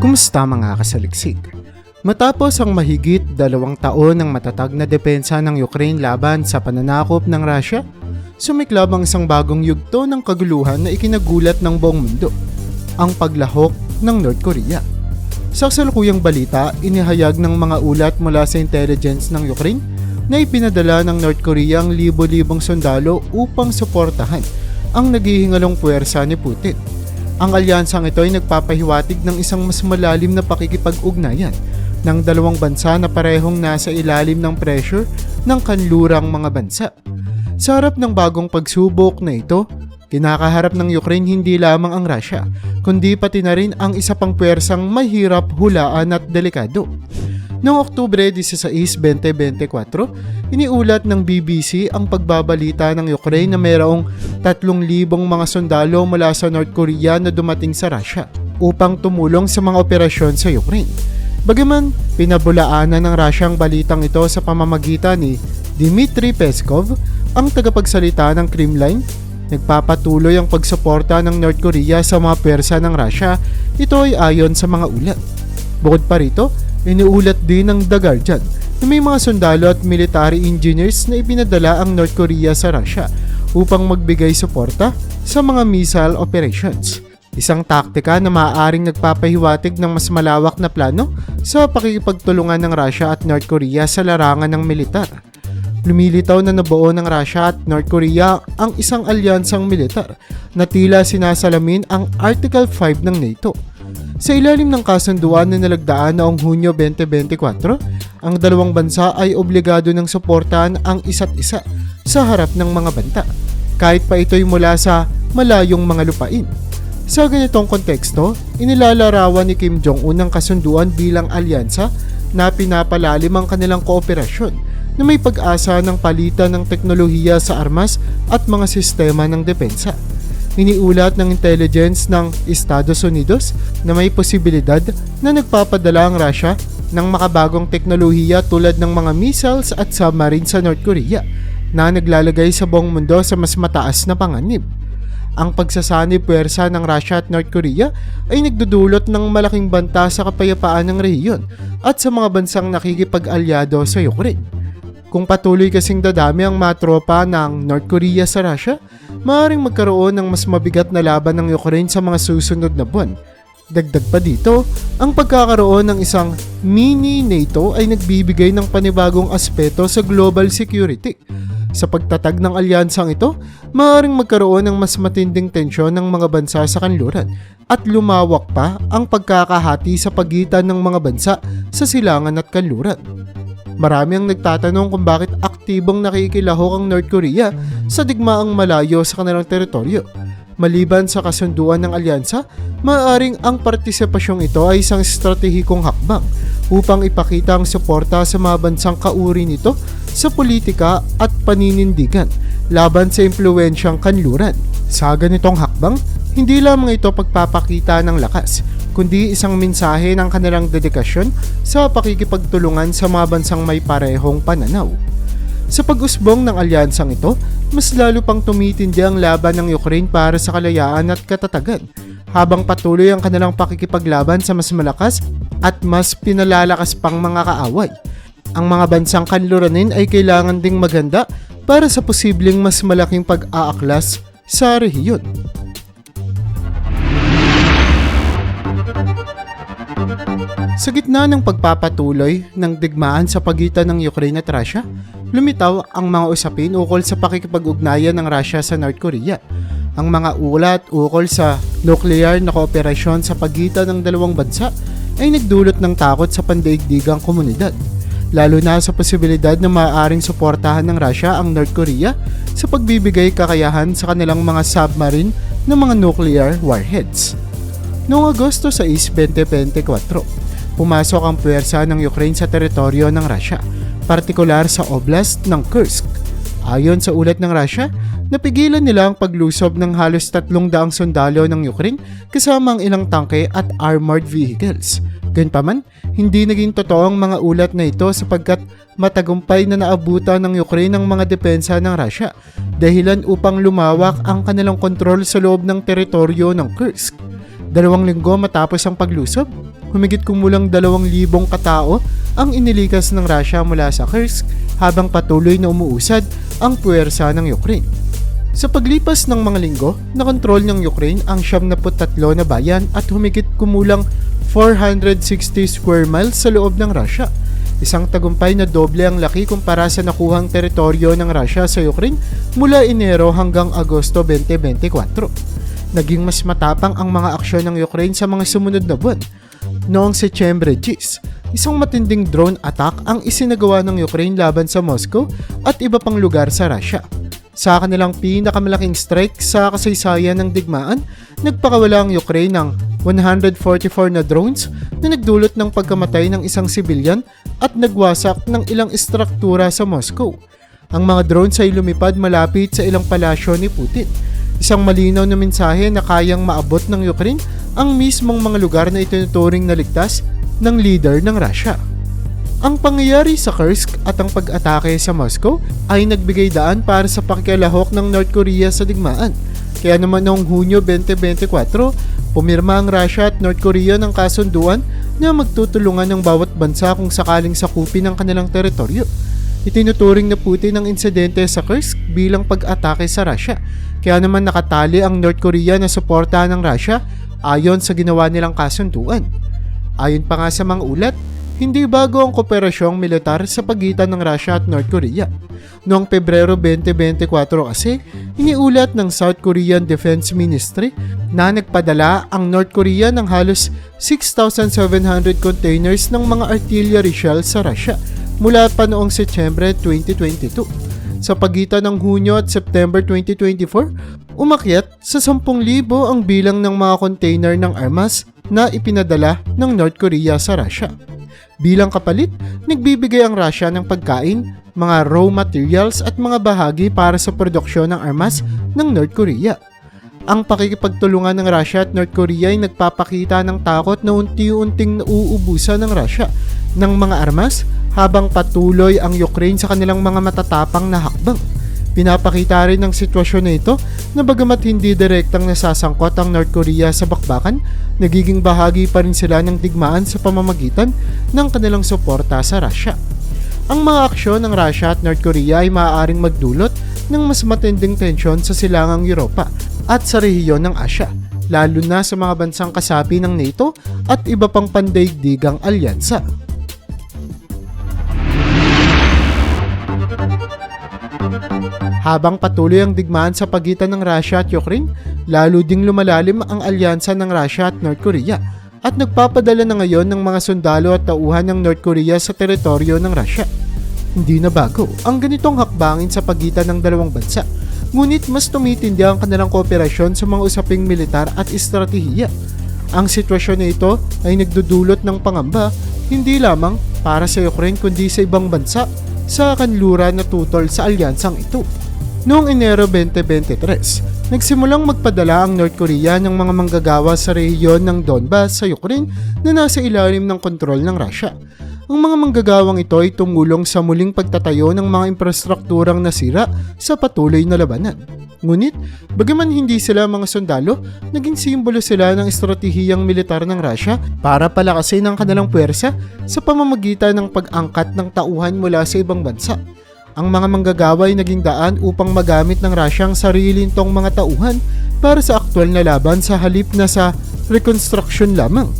Kumusta mga kasaliksik? Matapos ang mahigit dalawang taon ng matatag na depensa ng Ukraine laban sa pananakop ng Russia, sumiklab ang isang bagong yugto ng kaguluhan na ikinagulat ng buong mundo, ang paglahok ng North Korea. Sa kasalukuyang balita, inihayag ng mga ulat mula sa intelligence ng Ukraine na ipinadala ng North Korea ang libo-libong sundalo upang suportahan ang naghihingalong puwersa ni Putin. Ang alyansang ito ay nagpapahiwatig ng isang mas malalim na pakikipag-ugnayan ng dalawang bansa na parehong nasa ilalim ng pressure ng kanlurang mga bansa. Sa harap ng bagong pagsubok na ito, kinakaharap ng Ukraine hindi lamang ang Russia, kundi pati na rin ang isa pang pwersang mahirap hulaan at delikado. Noong Oktubre 16, 2024, iniulat ng BBC ang pagbabalita ng Ukraine na mayroong 3,000 mga sundalo mula sa North Korea na dumating sa Russia upang tumulong sa mga operasyon sa Ukraine. Bagaman pinabulaanan ng Russia ang balitang ito sa pamamagitan ni Dmitry Peskov, ang tagapagsalita ng Kremlin, nagpapatuloy ang pagsuporta ng North Korea sa mga pwersa ng Russia. Ito ay ayon sa mga ulat. Bukod pa rito, iniulat din ng The Guardian na may mga sundalo at military engineers na ipinadala ang North Korea sa Russia upang magbigay suporta sa mga missile operations. Isang taktika na maaaring nagpapahiwatig ng mas malawak na plano sa pakikipagtulungan ng Russia at North Korea sa larangan ng militar. Lumilitaw na nabuo ng Russia at North Korea ang isang alyansang militar na tila sinasalamin ang Article 5 ng NATO. Sa ilalim ng kasunduan na nalagdaan noong Hunyo 2024, ang dalawang bansa ay obligado ng suportahan ang isa't isa sa harap ng mga banta, kahit pa ito'y mula sa malayong mga lupain. Sa ganitong konteksto, inilalarawan ni Kim Jong-un ang kasunduan bilang alyansa na pinapalalim ang kanilang kooperasyon na may pag-asa ng palitan ng teknolohiya sa armas at mga sistema ng depensa. Iniulat ng intelligence ng Estados Unidos na may posibilidad na nagpapadala ang Russia ng makabagong teknolohiya tulad ng mga missiles at submarine sa North Korea na naglalagay sa buong mundo sa mas mataas na panganib. Ang pagsasani puwersa ng Russia at North Korea ay nagdudulot ng malaking banta sa kapayapaan ng rehiyon at sa mga bansang nakikipag-alyado sa Ukraine. Kung patuloy kasing dadami ang mga tropa ng North Korea sa Russia, maaaring magkaroon ng mas mabigat na laban ng Ukraine sa mga susunod na buwan. Dagdag pa dito, ang pagkakaroon ng isang mini NATO ay nagbibigay ng panibagong aspeto sa global security. Sa pagtatag ng alyansang ito, maaaring magkaroon ng mas matinding tensyon ng mga bansa sa kanluran at lumawak pa ang pagkakahati sa pagitan ng mga bansa sa silangan at kanluran. Marami ang nagtatanong kung bakit aktibong nakikilahok ang North Korea sa digmaang malayo sa kanilang teritoryo. Maliban sa kasunduan ng alyansa, maaaring ang partisipasyong ito ay isang estratehikong hakbang upang ipakita ang suporta sa mga bansang kauri nito sa politika at paninindigan laban sa impluensyang kanluran. Sa ganitong hakbang, hindi lamang ito pagpapakita ng lakas, kundi isang mensahe ng kanilang dedikasyon sa pakikipagtulungan sa mga bansang may parehong pananaw. Sa pag-usbong ng alyansang ito, mas lalo pang tumitindi ang laban ng Ukraine para sa kalayaan at katatagan, habang patuloy ang kanilang pakikipaglaban sa mas malakas at mas pinalalakas pang mga kaaway. Ang mga bansang kanluranin ay kailangan ding maganda para sa posibleng mas malaking pag-aaklas sa rehiyon. Sa gitna ng pagpapatuloy ng digmaan sa pagitan ng Ukraine at Russia, lumitaw ang mga usapin ukol sa pakikipag-ugnayan ng Russia sa North Korea. Ang mga ulat ukol sa nuclear na kooperasyon sa pagitan ng dalawang bansa ay nagdulot ng takot sa pandaigdigang komunidad, lalo na sa posibilidad na maaaring suportahan ng Russia ang North Korea sa pagbibigay kakayahan sa kanilang mga submarine ng mga nuclear warheads. Noong Agosto 6, 2024, pumasok ang puwersa ng Ukraine sa teritoryo ng Russia, partikular sa oblast ng Kursk. Ayon sa ulat ng Russia, napigilan nila ang paglusob ng halos 300 sundalo ng Ukraine kasama ang ilang tangke at armored vehicles. Gayunpaman, hindi naging totoo ang mga ulat na ito sapagkat matagumpay na naabutan ng Ukraine ang mga depensa ng Russia dahilan upang lumawak ang kanilang kontrol sa loob ng teritoryo ng Kursk. Dalawang linggo matapos ang paglusob, humigit kumulang dalawang libong katao ang inilikas ng Russia mula sa Kursk habang patuloy na umuusad ang puwersa ng Ukraine. Sa paglipas ng mga linggo, nakontrol ng Ukraine ang 73 na bayan at humigit kumulang 460 square miles sa loob ng Russia. Isang tagumpay na doble ang laki kumpara sa nakuhang teritoryo ng Russia sa Ukraine mula Enero hanggang Agosto 2024. Naging mas matapang ang mga aksyon ng Ukraine sa mga sumunod na buwan. Noong Setyembre 10, isang matinding drone attack ang isinagawa ng Ukraine laban sa Moscow at iba pang lugar sa Russia. Sa kanilang pinakamalaking strike sa kasaysayan ng digmaan, nagpakawala ang Ukraine ng 144 na drones na nagdulot ng pagkamatay ng isang sibilyan at nagwasak ng ilang istruktura sa Moscow. Ang mga drones ay lumipad malapit sa ilang palasyo ni Putin. Isang malinaw na mensahe na kayang maabot ng Ukraine ang mismong mga lugar na itinuturing na ligtas ng leader ng Russia. Ang pangyayari sa Kursk at ang pag-atake sa Moscow ay nagbigay daan para sa pakialahok ng North Korea sa digmaan. Kaya naman noong Hunyo 2024, pumirma ang Russia at North Korea ng kasunduan na magtutulungan ng bawat bansa kung sakaling sakupin ang kanilang teritoryo. Itinuturing na Putin ang insidente sa Kursk bilang pag-atake sa Russia. Kaya naman nakatali ang North Korea na suportahan ng Russia ayon sa ginawa nilang kasunduan. Ayon pa nga sa mga ulat, hindi bago ang kooperasyong militar sa pagitan ng Russia at North Korea. Noong Pebrero 2024 kasi, iniulat ng South Korean Defense Ministry na nagpadala ang North Korea ng halos 6,700 containers ng mga artillery shells sa Russia mula pa noong Setyembre 2022. Sa pagitan ng Hunyo at September 2024, umakyat sa 10,000 ang bilang ng mga container ng armas na ipinadala ng North Korea sa Russia. Bilang kapalit, nagbibigay ang Russia ng pagkain, mga raw materials at mga bahagi para sa produksyon ng armas ng North Korea. Ang pakikipagtulungan ng Russia at North Korea ay nagpapakita ng takot na unti-unting nauubusan ng Russia ng mga armas habang patuloy ang Ukraine sa kanilang mga matatapang na hakbang. Pinapakita rin ng sitwasyon na ito na bagamat hindi direktang nasasangkot ang North Korea sa bakbakan, nagiging bahagi pa rin sila ng digmaan sa pamamagitan ng kanilang suporta sa Russia. Ang mga aksyon ng Russia at North Korea ay maaaring magdulot ng mas matinding tensyon sa silangang Europa at sa rehiyon ng Asya, lalo na sa mga bansang kasapi ng NATO at iba pang pandaigdigang alyansa. Habang patuloy ang digmaan sa pagitan ng Russia at Ukraine, lalo ding lumalalim ang alyansa ng Russia at North Korea at nagpapadala na ngayon ng mga sundalo at tauhan ng North Korea sa teritoryo ng Russia. Hindi na bago ang ganitong hakbangin sa pagitan ng dalawang bansa, ngunit mas tumitindi ang kanilang kooperasyon sa mga usaping militar at estratehiya. Ang sitwasyon na ito ay nagdudulot ng pangamba hindi lamang para sa Ukraine kundi sa ibang bansa sa kanluran na tutol sa alyansang ito. Noong Enero 2023, nagsimulang magpadala ang North Korea ng mga manggagawa sa rehiyon ng Donbas sa Ukraine na nasa ilalim ng kontrol ng Russia. Ang mga manggagawang ito ay tumulong sa muling pagtatayo ng mga infrastrukturang nasira sa patuloy na labanan. Ngunit, bagaman hindi sila mga sundalo, naging simbolo sila ng estratehiyang militar ng Russia para palakasin ang kanilang puwersa sa pamamagitan ng pag-angkat ng tauhan mula sa ibang bansa. Ang mga manggagawa ay naging daan upang magamit ng Russia ang sarili nitong mga tauhan para sa aktwal na laban sa halip na sa reconstruction lamang.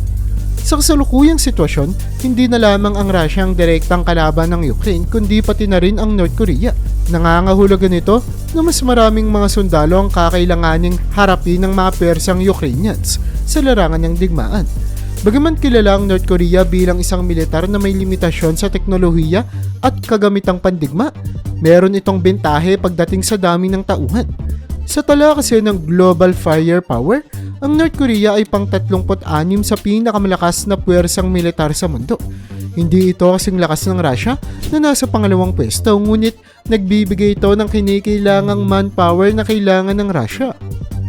Sa kasalukuyang sitwasyon, hindi na lamang ang Russia ang direktang kalaban ng Ukraine kundi pati na rin ang North Korea. Nangangahulugan ito na mas maraming mga sundalo ang kakailanganing harapin ng mga Persang Ukrainians sa larangan ng digmaan. Bagaman kilala ang North Korea bilang isang militar na may limitasyon sa teknolohiya at kagamitang pandigma, meron itong bentahe pagdating sa dami ng tauhan. Sa tala kasi ng global firepower, ang North Korea ay pang 36 sa pinakamalakas na puwersang militar sa mundo. Hindi ito kasing lakas ng Russia na nasa pangalawang pwesto ngunit nagbibigay ito ng kinikailangang manpower na kailangan ng Russia.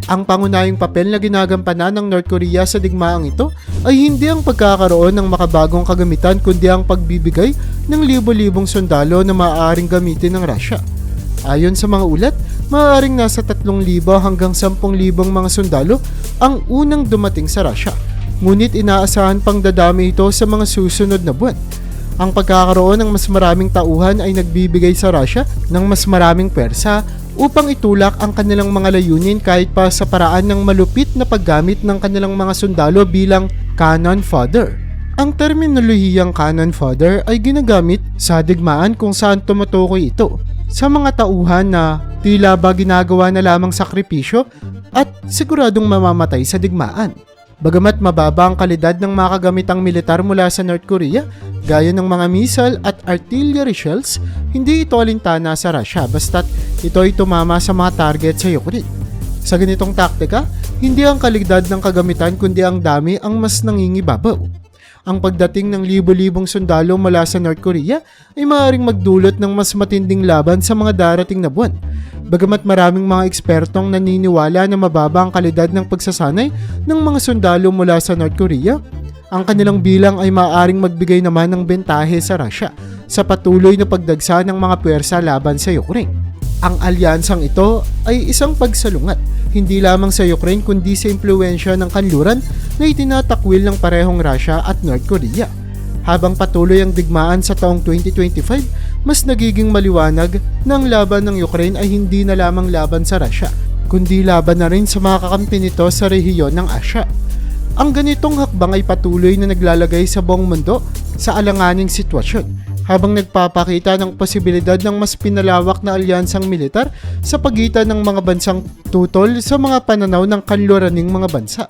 Ang pangunahing papel na ginagampanan ng North Korea sa digmaang ito ay hindi ang pagkakaroon ng makabagong kagamitan kundi ang pagbibigay ng libo-libong sundalo na maaaring gamitin ng Russia. Ayon sa mga ulat, maaaring nasa 3,000 hanggang 10,000 mga sundalo ang unang dumating sa Russia. Ngunit inaasahan pang dadami ito sa mga susunod na buwan. Ang pagkakaroon ng mas maraming tauhan ay nagbibigay sa Russia ng mas maraming pwersa upang itulak ang kanilang mga layunin kahit pa sa paraan ng malupit na paggamit ng kanilang mga sundalo bilang cannon fodder. Ang terminolohiyang cannon fodder ay ginagamit sa digmaan kung saan tumutukoy ito sa mga tauhan na tila ba ginagawa na lamang sakripisyo at siguradong mamamatay sa digmaan. Bagamat mababa ang kalidad ng mga kagamitang militar mula sa North Korea, gaya ng mga missile at artillery shells, hindi ito alintana sa Russia basta't ito ay tumama sa mga target sa Ukraine. Sa ganitong taktika, hindi ang kalidad ng kagamitan kundi ang dami ang mas nangingibabaw. Ang pagdating ng libo-libong sundalo mula sa North Korea ay maaaring magdulot ng mas matinding laban sa mga darating na buwan. Bagamat maraming mga ekspertong naniniwala na mababa ang kalidad ng pagsasanay ng mga sundalo mula sa North Korea, ang kanilang bilang ay maaaring magbigay naman ng bentahe sa Russia sa patuloy na pagdagsa ng mga puwersa laban sa Ukraine. Ang alyansang ito ay isang pagsalungat hindi lamang sa Ukraine kundi sa impluensya ng kanluran na itinatakwil ng parehong Russia at North Korea. Habang patuloy ang digmaan sa taong 2025, mas nagiging maliwanag na ang laban ng Ukraine ay hindi na lamang laban sa Russia, kundi laban na rin sa mga kakampi nito sa rehiyon ng Asya. Ang ganitong hakbang ay patuloy na naglalagay sa buong mundo sa alanganing sitwasyon habang nagpapakita ng posibilidad ng mas pinalawak na alyansang militar sa pagitan ng mga bansang tutol sa mga pananaw ng kanluraning mga bansa.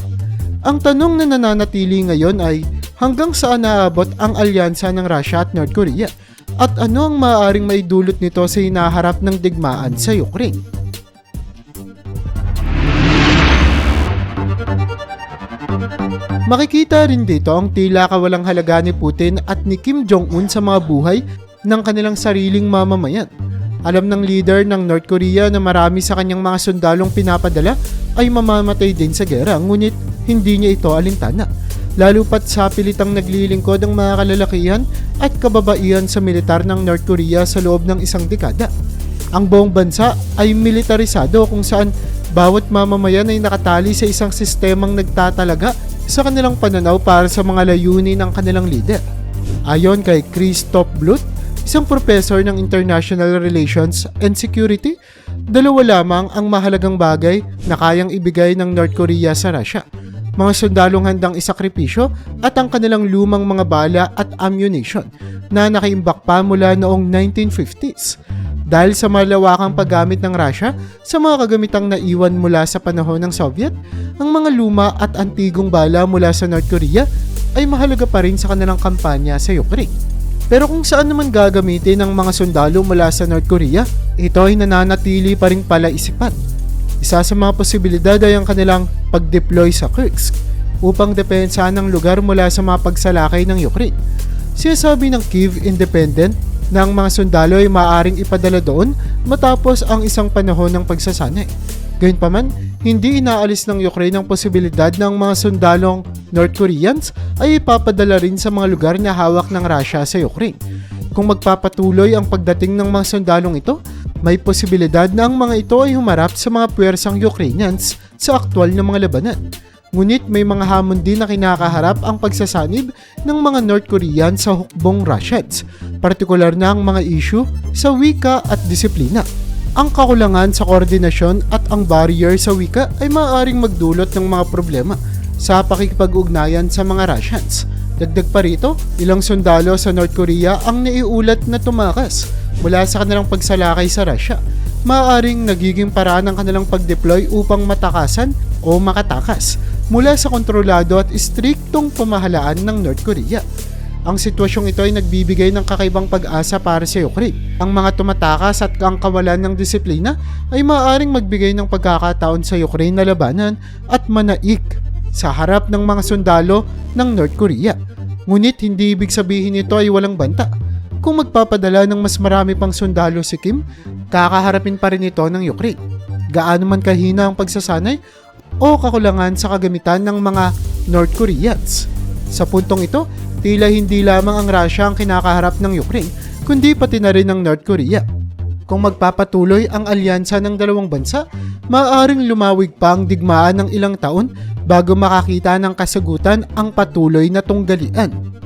Ang tanong na nananatili ngayon ay hanggang saan naabot ang alyansa ng Russia at North Korea at ano ang maaaring maidulot nito sa hinaharap ng digmaan sa Ukraine. Makikita rin dito ang tila kawalang halaga ni Putin at ni Kim Jong-un sa mga buhay ng kanilang sariling mamamayan. Alam ng leader ng North Korea na marami sa kanyang mga sundalong pinapadala ay mamamatay din sa gera ngunit hindi niya ito alintana. Lalo pat sa pilitang naglilingkod ang mga kalalakihan at kababaihan sa militar ng North Korea sa loob ng isang dekada. Ang buong bansa ay militarisado kung saan bawat mamamayan ay nakatali sa isang sistemang nagtatalaga sa kanilang pananaw para sa mga layunin ng kanilang leader. Ayon kay Christoph Bluth, isang professor ng International Relations and Security, dalawa lamang ang mahalagang bagay na kayang ibigay ng North Korea sa Russia. Mga sundalong handang isakripisyo at ang kanilang lumang mga bala at ammunition na nakaimbak pa mula noong 1950s dahil sa malawakang paggamit ng Russia sa mga kagamitang naiwan mula sa panahon ng Soviet, ang mga luma at antigong bala mula sa North Korea ay mahalaga pa rin sa kanilang kampanya sa Ukraine. Pero kung saan naman gagamitin ng mga sundalo mula sa North Korea, ito ay nananatili pa rin pala isipan. Isa sa mga posibilidad ay ang kanilang pag-deploy sa Kursk upang depensahan ng lugar mula sa mga pagsalakay ng Ukraine. Sinasabi ng Kiev Independent ng mga sundalo ay maaaring ipadala doon matapos ang isang panahon ng pagsasanay. Gayunpaman, hindi inaalis ng Ukraine ang posibilidad ng mga sundalong North Koreans ay ipapadala rin sa mga lugar na hawak ng Russia sa Ukraine. Kung magpapatuloy ang pagdating ng mga sundalong ito, may posibilidad na ang mga ito ay humarap sa mga puwersang Ukrainians sa aktwal na mga labanan. Ngunit may mga hamon din na kinakaharap ang pagsasanib ng mga North Korean sa hukbong Russians, partikular na ang mga issue sa wika at disiplina. Ang kakulangan sa koordinasyon at ang barrier sa wika ay maaaring magdulot ng mga problema sa pakikipag-ugnayan sa mga Russians. Dagdag pa rito, ilang sundalo sa North Korea ang naiulat na tumakas mula sa kanilang pagsalakay sa Russia. Maaaring nagiging paraan ng kanilang pag-deploy upang matakasan o makatakas mula sa kontrolado at istriktong pamahalaan ng North Korea. Ang sitwasyong ito ay nagbibigay ng kakaibang pag-asa para sa Ukraine. Ang mga tumatakas at ang kawalan ng disiplina ay maaaring magbigay ng pagkakataon sa Ukraine na labanan at manaik sa harap ng mga sundalo ng North Korea. Ngunit hindi ibig sabihin nito ay walang banta. Kung magpapadala ng mas marami pang sundalo si Kim, kakaharapin pa rin ito ng Ukraine. Gaano man kahina ang pagsasanay o kakulangan sa kagamitan ng mga North Koreans. Sa puntong ito, tila hindi lamang ang Russia ang kinakaharap ng Ukraine, kundi pati na rin ng North Korea. Kung magpapatuloy ang alyansa ng dalawang bansa, maaaring lumawig pa ang digmaan ng ilang taon bago makakita ng kasagutan ang patuloy na tunggalian.